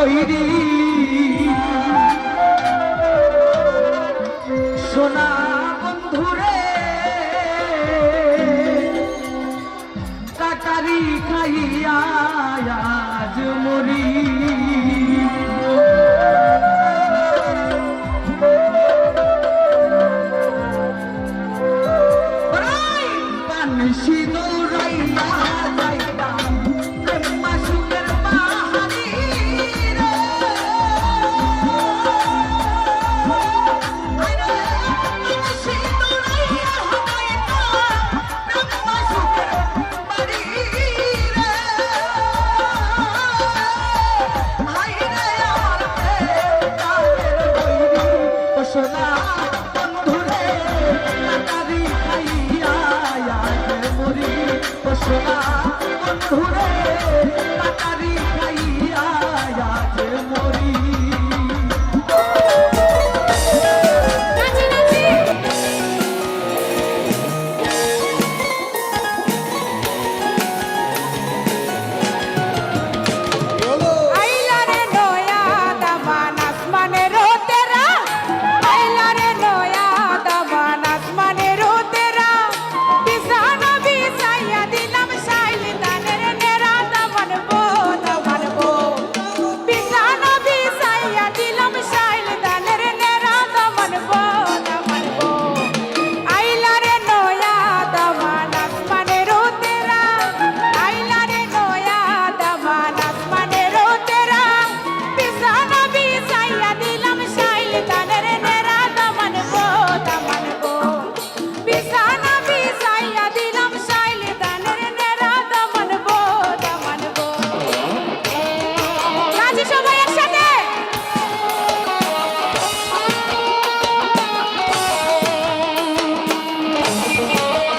তৈরি সোনা বন্ধুরে কাটারি খাইয়া আজ মরি। পানসি দৌড়াইয়া Yeah.